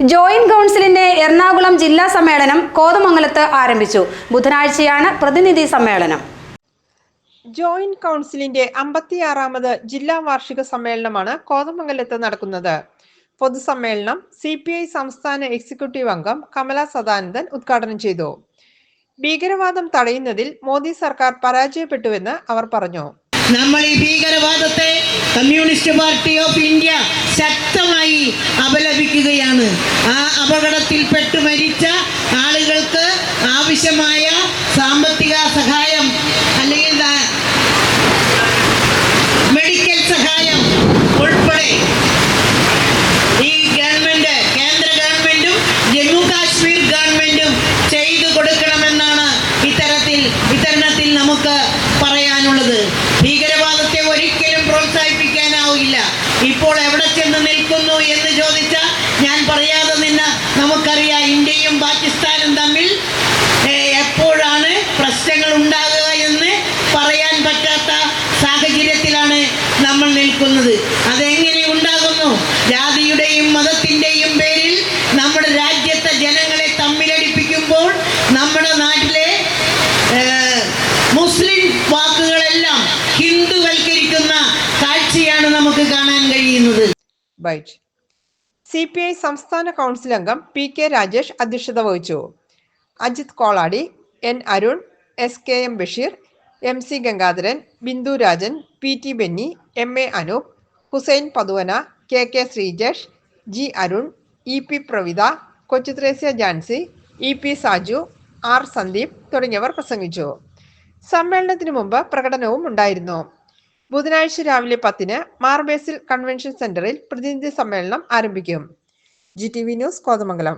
Joint കൗൺസിലിന്റെ എറണാകുളം ജില്ലാ സമ്മേളനം കോതമംഗലത്ത് ആരംഭിച്ചു. ബുധനാഴ്ചയാണ് പ്രതിനിധി സമ്മേളനം. ജോയിന്റ് കൗൺസിലിന്റെ അമ്പത്തിയാറാമത് ജില്ലാ വാർഷിക സമ്മേളനമാണ് കോതമംഗലത്ത് നടക്കുന്നത്. പൊതുസമ്മേളനം സി പി ഐ സംസ്ഥാന എക്സിക്യൂട്ടീവ് അംഗം കമല സദാനന്ദൻ ഉദ്ഘാടനം ചെയ്തു. ഭീകരവാദം തടയുന്നതിൽ മോദി സർക്കാർ പരാജയപ്പെട്ടുവെന്ന് അവർ പറഞ്ഞു. നമ്മൾ ഈ ഭീകരവാദത്തെ കമ്മ്യൂണിസ്റ്റ് പാർട്ടി ഓഫ് ഇന്ത്യ ശക്തമായി അപലപിക്കുകയാണ്. ആ അപകടത്തിൽപ്പെട്ടു മരിച്ച ആളുകൾക്ക് ആവശ്യമായ സാമ്പത്തിക സഹായം അല്ലെങ്കിൽ മെഡിക്കൽ സഹായം ഉൾപ്പെടെ ഈ ഗവൺമെന്റ് കേന്ദ്ര ഗവൺമെന്റും ജമ്മു കാശ്മീർ ഗവൺമെന്റും ചെയ്തു കൊടുക്കണമെന്നാണ് ഇത്തരത്തിൽ ഇത്തരണത്തിൽ നമുക്ക് ചെന്ന് നിൽക്കുന്നു എന്ന് ചോദിച്ചാൽ ഞാൻ പറയാതെ നിന്ന് നമുക്കറിയാം ഇന്ത്യയും പാകിസ്ഥാനും തമ്മിൽ എപ്പോഴാണ് പ്രശ്നങ്ങൾ ഉണ്ടാകുക എന്ന് പറയാൻ പറ്റാത്ത സാഹചര്യത്തിലാണ് നമ്മൾ നിൽക്കുന്നത്. അതെങ്ങനെ ഉണ്ടാകുന്നു? ജാതിയുടെയും മതത്തിന്റെയും പേരിൽ നമ്മുടെ രാജ്യത്തെ ജനങ്ങളെ തമ്മിലടിപ്പിക്കുമ്പോൾ നമ്മുടെ നാട്ടിലെ മുസ്ലിം വാക്കുകളെല്ലാം ഹിന്ദുവൽക്കരിക്കുന്ന കാഴ്ചയാണ് നമുക്ക് കാണാൻ കഴിയുന്നത്. ബൈറ്റ് സി പി ഐ സംസ്ഥാന കൗൺസിൽ അംഗം പി കെ രാജേഷ് അധ്യക്ഷത വഹിച്ചു. Ajith Koladi N Arun S K M Basheer M C Gangadharan Bindu Rajan P T Benny M A Anoop Hussain Pathuvana K K Sreejesh G Arun E P Pravitha Kochuthresia Jancy E P Saju R Sandeep തുടങ്ങിയവർ പ്രസംഗിച്ചു. സമ്മേളനത്തിന് മുമ്പ് പ്രകടനവും ഉണ്ടായിരുന്നു. ബുധനാഴ്ച രാവിലെ പത്തിന് Mar Basil convention സെന്ററിൽ പ്രതിനിധി സമ്മേളനം ആരംഭിക്കും. G T V news Kothamangalam.